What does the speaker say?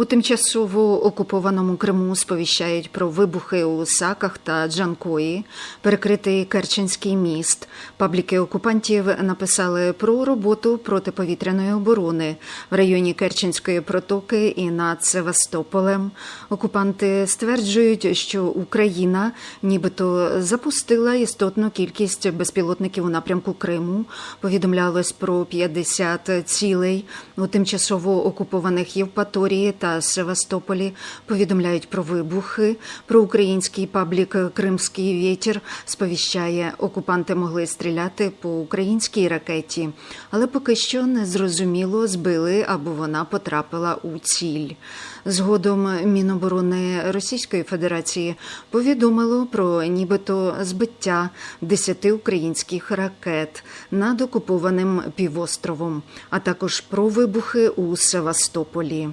У тимчасово окупованому Криму сповіщають про вибухи у Саках та Джанкої, перекритий Керченський міст. Пабліки окупантів написали про роботу протиповітряної оборони в районі Керченської протоки і над Севастополем. Окупанти стверджують, що Україна нібито запустила істотну кількість безпілотників у напрямку Криму. Повідомлялось про 50 цілей у тимчасово окупованих Євпаторії та Севастополі. Повідомляють про вибухи. Про український паблік Кримський вітер сповіщає, окупанти могли стріляти по українській ракеті, але поки що не зрозуміло, збили або вона потрапила у ціль. Згодом Міноборони Російської Федерації повідомило про нібито збиття 10 українських ракет над окупованим півостровом, а також про вибухи у Севастополі.